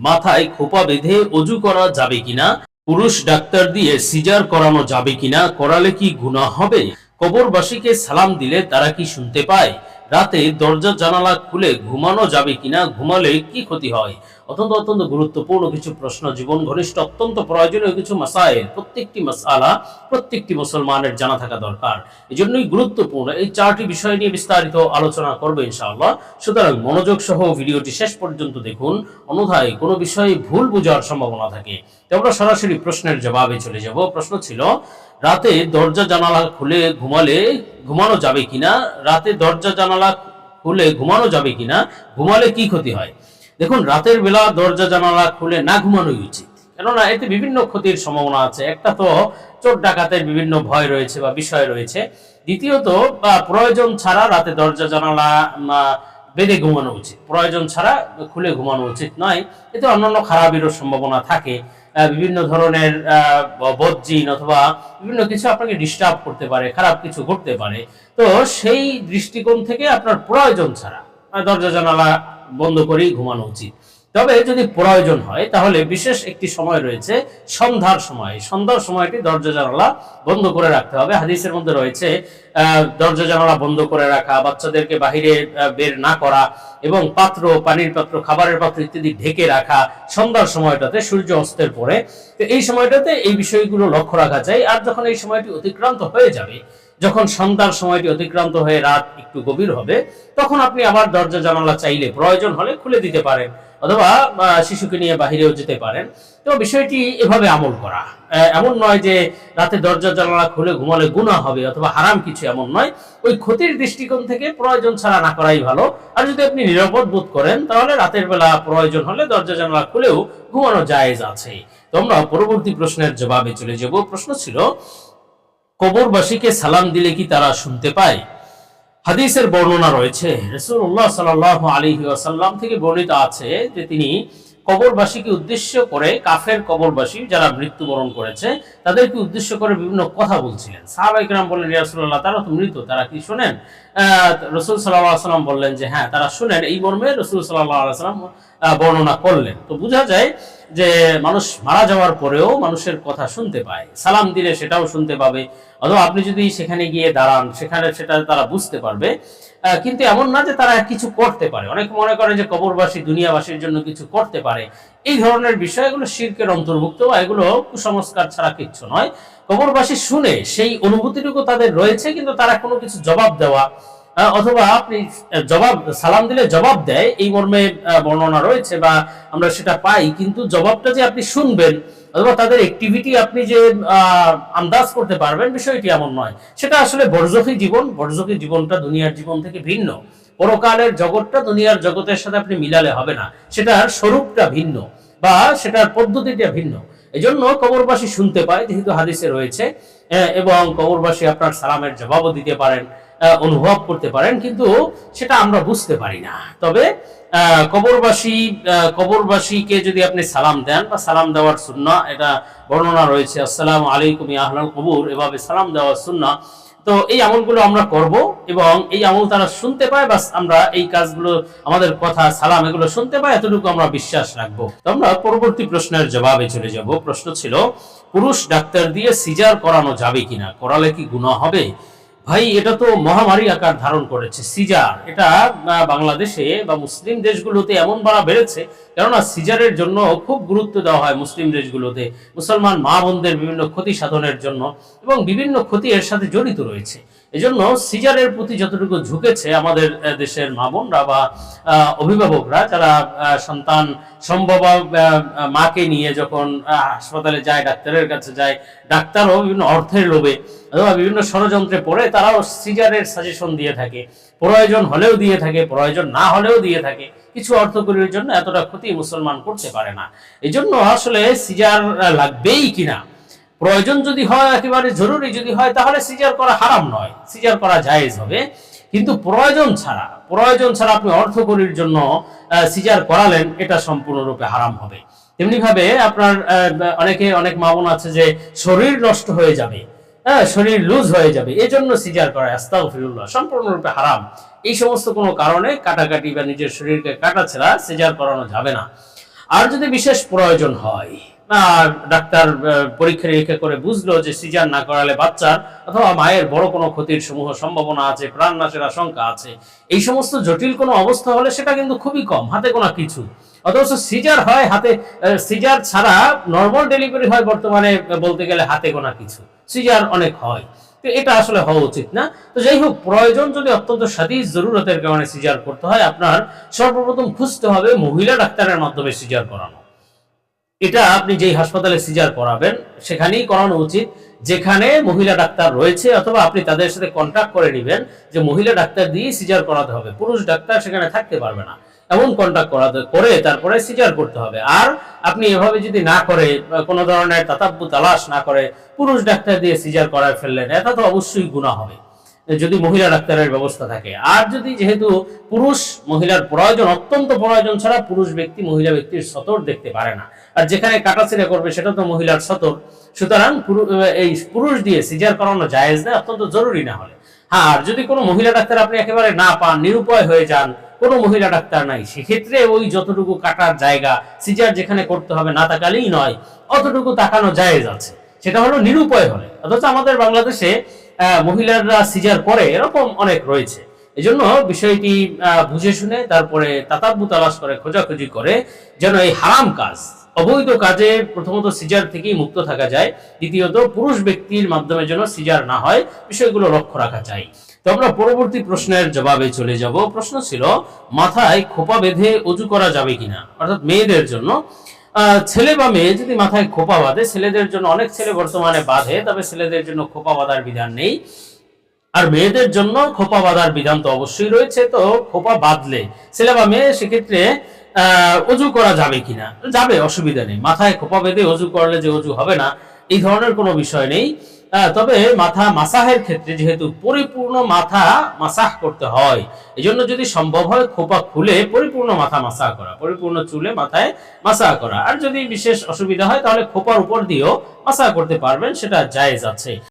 মাথায় খোপা বেঁধে অজু করা যাবে কিনা? পুরুষ ডাক্তার দিয়ে সিজার করানো যাবে কিনা? করালে কি গুণা হবে? কবরবাসীকে সালাম দিলে তারা কি শুনতে পায়? রাতে দরজা জানালা খুলে ঘুমানো যাবে কিনা, ঘুমালে কি ক্ষতি হয়? অত্যন্ত অত্যন্ত গুরুত্বপূর্ণ কিছু প্রশ্ন। জীবন ঘনিষ্ঠ, অত্যন্ত প্রয়োজনীয় কিছু মাসাইল প্রত্যেকটি মাসালা প্রত্যেকটি মুসলমানের জানা থাকা দরকার। এই জন্যই গুরুত্বপূর্ণ এই চারটি বিষয় নিয়ে বিস্তারিত আলোচনা করবে ইনশাআল্লাহ। সুতরাং মনোযোগ সহ ভিডিওটি শেষ পর্যন্ত দেখুন। অন্যথায় কোনো বিষয়ে ভুল বোঝার সম্ভাবনা থাকে। তো আমরা সরাসরি প্রশ্নের জবাবে চলে যাব। প্রশ্ন ছিল রাতে দরজা জানালা খুলে ঘুমালে ঘুমানো যাবে কিনা? রাতে দরজা জানালা খুলে ঘুমানো যাবে কিনা? ঘুমালে কি ক্ষতি হয়? দেখুন, রাতের বেলা দরজা জানালা খুলে না ঘুমানোই উচিত। কেননা এতে বিভিন্ন ক্ষতির সম্ভাবনা আছে। একটা তো চোর ডাকাতের বিভিন্ন ভয় রয়েছে বা বিষয় রয়েছে। দ্বিতীয়ত প্রয়োজন ছাড়া রাতে দরজা জানালা বেঁধে ঘুমানো উচিত। প্রয়োজন ছাড়া খুলে ঘুমানো উচিত নয়। এতে অন্যান্য খারাপেরও সম্ভাবনা থাকে। বিভিন্ন ধরনের বদজিন অথবা বিভিন্ন কিছু আপনাকে ডিস্টার্ব করতে পারে, খারাপ কিছু ঘটতে পারে। তো সেই দৃষ্টিকোণ থেকে আপনার প্রয়োজন ছাড়া দরজা জানালা বন্ধ করেই ঘুমানো উচিত। তবে যদি প্রয়োজন হয়, তাহলে বিশেষ একটি সময় রয়েছে, সন্ধ্যার সময়। সন্ধ্যার সময়টি দরজা জানালা বন্ধ করে রাখতে হবে। হাদিসের মধ্যে রয়েছে দরজা জানালা বন্ধ করে রাখা, বাচ্চাদেরকে বাহিরে বের না করা এবং পাত্র, পানির পাত্র, খাবারের পাত্র ইত্যাদি ঢেকে রাখা সন্ধ্যার সময়টাতে সূর্য অস্তের পরে। তো এই সময়টাতে এই বিষয়গুলো লক্ষ্য রাখা যায়। আর যখন এই সময়টি অতিক্রান্ত হয়ে যাবে, যখন সন্ধ্যার সময়টি অতিক্রান্ত হয়ে রাত একটু গভীর হবে, তখন আপনি আবার দরজা জানালা চাইলে, প্রয়োজন হলে খুলে দিতে পারেন। অথবা শিশুকে নিয়ে বাহিরেও যেতে পারেন। তো বিষয়টি এভাবে আমল করা। এমন নয় যে রাতে দরজা, জানালা খুলে ঘুমালে গুণা হবে অথবা হারাম কিছু এমন নয়। ওই ক্ষতির দৃষ্টিকোণ থেকে প্রয়োজন ছাড়া না করাই ভালো। আর যদি আপনি নিরাপদ বোধ করেন, তাহলে রাতের বেলা প্রয়োজন হলে দরজা, জানালা খুলেও ঘুমানো জায়েজ আছে। তো আমরা পরবর্তী প্রশ্নের জবাবে চলে যাব। প্রশ্ন ছিল, কবরবাসীকে সালাম দিলে কি তারা শুনতে পায়? হাদিসের বর্ণনা রয়েছে রসুল্লাহ সাল আলী আসাল্লাম থেকে বর্ণিত আছে যে তিনি কবরবাসীকে উদ্দেশ্য করে, কাফের কবরবাসী যারা মৃত্যুবরণ করেছে, তাদেরকে উদ্দেশ্য করে বিভিন্ন কথা বলছিলেন। সাহাবাইকরাম বললেন রিয়াসুল্লাহ তারা তো মৃত, তারা কি শোনেন? রসুল সাল্লাহ সাল্লাম বললেন যে হ্যাঁ তারা শুনেন। এই মর্মে রসুল সাল্লাহ সাল্লাম বর্ণনা করলেন। তো বোঝা যায় যে মানুষ মারা যাওয়ার পরেও মানুষের কথা শুনতে পায়। সালাম দিলে সেটাও শুনতে পাবে। অথবা আপনি যদি সেখানে গিয়ে দাঁড়ান, সেখানে সেটা তারা বুঝতে পারবে। কিন্তু এমন না যে তারা কিছু করতে পারে। অনেক মনে করে যে কবরবাসী দুনিয়াবাসীর জন্য কিছু করতে পারে। এই ধরনের বিষয়গুলো শিল্পের অন্তর্ভুক্ত বা এগুলো কুসংস্কার ছাড়া কিচ্ছু নয়। কবরবাসী শুনে সেই অনুভূতিটুকু তাদের রয়েছে, কিন্তু তারা কোনো কিছু জবাব দেওয়া অথবা আপনি জবাব, সালাম দিলে জবাব দেয়, এই মর্মে বর্ণনা রয়েছে বা আমরা সেটা পাই, কিন্তু জবাবটা যে আপনি শুনবেন, অথবা তাদের অ্যাক্টিভিটি আপনি যে আন্দাজ করতে পারবেন, বিষয়টি এমন নয়। সেটা আসলে বর্জকী জীবন বর্জকী জীবনটা দুনিয়ার জীবন থেকে ভিন্ন। পরকালের জগৎটা দুনিয়ার জগতের সাথে আপনি মিলালে হবে না। সেটার স্বরূপটা ভিন্ন, বা সেটার পদ্ধতিটা ভিন্ন। এই জন্য কবরবাসী শুনতে পায়, যেহেতু হাদিসে রয়েছে এবং কবরবাসী আপনার সালামের জবাবও দিতে পারেন। অনুভব করতে পারেন, কিন্তু সেটা আমরা বুঝতে পারি না। তবে কবরবাসী কবরবাসীকে যদি আপনি সালাম দেন, বা সালাম দেওয়ার সুন্না এটা বর্ণনা রয়েছে, আসসালামু আলাইকুম আহলাল কবুর, এভাবে সালাম দেওয়ার সুন্না তো এই আমলগুলো আমরা করব, এবং এই আমল তারা শুনতে পায়, বাস আমরা এই কাজগুলো, আমাদের কথা, সালাম, এগুলো শুনতে পাই এতটুকু আমরা বিশ্বাস রাখব। আমরা পরবর্তী প্রশ্নের জবাবে চলে যাব। প্রশ্ন ছিল, পুরুষ ডাক্তার দিয়ে সিজার করানো যাবে কিনা? করালে কি গুনাহ হবে? ভাই, এটা তো মহামারী আকার ধারণ করেছে। সিজার, এটা বাংলাদেশে বা মুসলিম দেশগুলোতে এমন বাড়া বেড়েছে, কেননা সিজারের জন্য খুব গুরুত্ব দেওয়া হয় মুসলিম দেশগুলোতে। মুসলমান মা বোনদের বিভিন্ন ক্ষতি সাধনের জন্য এবং বিভিন্ন ক্ষতি এর সাথে জড়িত রয়েছে। এজন্য সিজারের প্রতি যতটুকু ঝুঁকেছে আমাদের দেশের মা বোনরা বা অভিভাবকরা যারা সন্তান সম্ভব মাকে নিয়ে যখন হাসপাতালে যায়, ডাক্তারের কাছে যায়, ডাক্তারও বিভিন্ন অর্থের লোভে অথবা বিভিন্ন ষড়যন্ত্রে পড়ে, তারাও সিজারের সাজেশন দিয়ে থাকে। প্রয়োজন হলেও দিয়ে থাকে, প্রয়োজন না হলেও দিয়ে থাকে। কিছু অর্থকরীর জন্য এতটা ক্ষতি মুসলমান করতে পারে না। এজন্য আসলে সিজার লাগবেই কিনা? প্রয়োজন যদি হয়, একেবারে জরুরি যদি হয়, তাহলে সিজার করা হারাম নয়। সিজার করা জায়েজ হবে। কিন্তু প্রয়োজন ছাড়া প্রয়োজন ছাড়া আপনি অর্থকরীর জন্য সিজার করালেন, এটা সম্পূর্ণরূপে হারাম হবে। তেমনি ভাবে আপনার অনেকে, অনেক মামুন আছে যে শরীর নষ্ট হয়ে যাবে হ্যাঁ শরীর লুজ হয়ে যাবে এই জন্য সিজার করা, আস্তাগফিরুল্লাহ, সম্পূর্ণরূপে হারাম। এই সমস্ত কোনো কারণে কাটাকাটি বা নিজের শরীরকে কাটা ছাড়া সিজার করানো যাবে না। আর যদি বিশেষ প্রয়োজন হয় ডাক্তার পরীক্ষা নিরীক্ষা করে বুঝলো যে সিজার না করালে বাচ্চার অথবা মায়ের বড় কোনো ক্ষতির সমূহ সম্ভাবনা আছে প্রাণনাশের আশঙ্কা আছে। এই সমস্ত জটিল কোনো অবস্থা হলে সেটা কিন্তু খুবই কম, হাতে গোনা কিছু। অথচ সিজার হয় হাতে সিজার ছাড়া নর্মাল ডেলিভারি হয় বর্তমানে বলতে গেলে হাতে গোনা কিছু। সিজার অনেক হয়। তো এটা আসলে হওয়া উচিত না। তো যাই হোক, প্রয়োজন যদি অত্যন্ত সাদিস জরুরতের কারণে সিজার করতে হয়, আপনার সর্বপ্রথম খুঁজতে হবে মহিলা ডাক্তারের মাধ্যমে সিজার করানো। এটা আপনি যেই হাসপাতালে সিজার করাবেন, সেখানেই করানো উচিত। যেখানে মহিলা ডাক্তার রয়েছে অথবা আপনি তাদের সাথে কন্ট্যাক্ট করে নেবেন, যে মহিলা ডাক্তার দিয়ে সিজার করাতে হবে। পুরুষ ডাক্তার সেখানে থাকতে পারবে না। এমন কন্ট্যাক্ট করাতে, করে তারপরে সিজার করতে হবে। আর আপনি এভাবে যদি না করে কোনো ধরনের তাতাব্বু তালাশ না করে পুরুষ ডাক্তার দিয়ে সিজার করায় ফেললেন, এটা তো অবশ্যই গুণা হবে। যদি মহিলা ডাক্তারের ব্যবস্থা থাকে। আর যদি যেহেতু পুরুষ মহিলার প্রয়োজন, অত্যন্ত প্রয়োজন ছাড়া পুরুষ ব্যক্তি মহিলা ব্যক্তির সতর দেখতে পারে না। আর যেখানে কাটাছিড়া করবে, সেটা তো মহিলার সতর। সুতরাং এই পুরুষ দিয়ে সিজার করানো জায়েজ না, অত্যন্ত জরুরি না হলে। হ্যাঁ আর যদি কোনো মহিলা ডাক্তার আপনি একেবারে না পান, নিরুপায় হয়ে যান, কোনো মহিলা ডাক্তার নাই, সেক্ষেত্রে ওই যতটুকু কাটার জায়গা, সিজার যেখানে করতে হবে না তাকালেই নয়, অতটুকু তাকানো জায়েজ আছে। সেটা হলো নিরুপায় হলে। অথচ আমাদের বাংলাদেশে মহিলারা সিজার করে এরকম অনেক রয়েছে। এজন্য বিষয়টি বুঝে শুনে তারপরে তাতাব্বু তালাশ করে, খোঁজাখুঁজি করে যেন এই হারাম কাজ, অবৈধ কাজে প্রথমত সিজার থেকেই মুক্ত থাকা যায়, দ্বিতীয়ত পুরুষ ব্যক্তির মাধ্যমে যেন সিজার না হয়, বিষয়গুলো লক্ষ্য রাখা যায়। তো আমরা পরবর্তী প্রশ্নের জবাবে চলে যাব। প্রশ্ন ছিল, মাথায় খোপা বেঁধে অজু করা যাবে কিনা? অর্থাৎ মেয়েদের জন্য। ছেলে বা মেয়ে যদি মাথায় খোপা বাঁধে, ছেলেদের জন্য অনেক ছেলে বর্তমানে বাঁধে, তবে ছেলেদের জন্য খোপা বাঁধার বিধান নেই। আর মেয়েদের জন্য খোপা বাঁধার বিধান তো অবশ্যই রয়েছে, তো খোপা বাঁধলে ছেলে বা মেয়ে সেক্ষেত্রে অজু করা যাবে কিনা? যাবে, অসুবিধা নেই। মাথায় খোপা বেঁধে অজু করলে যে অজু হবে না, এই ধরনের কোনো বিষয় নেই। তবে মাথা মাসাহের ক্ষেত্রে যেহেতু পরিপূর্ণ মাথা মাসাহ করতে হয় এই জন্য যদি সম্ভব হয় খোপা খুলে পরিপূর্ণ মাথা মাসাহ করা, পরিপূর্ণ চুলে মাথায় মাসাহ করা। আর যদি বিশেষ অসুবিধা হয়, তাহলে খোপার উপর দিয়েও মাসাহ করতে পারবেন, সেটা জায়েজ আছে।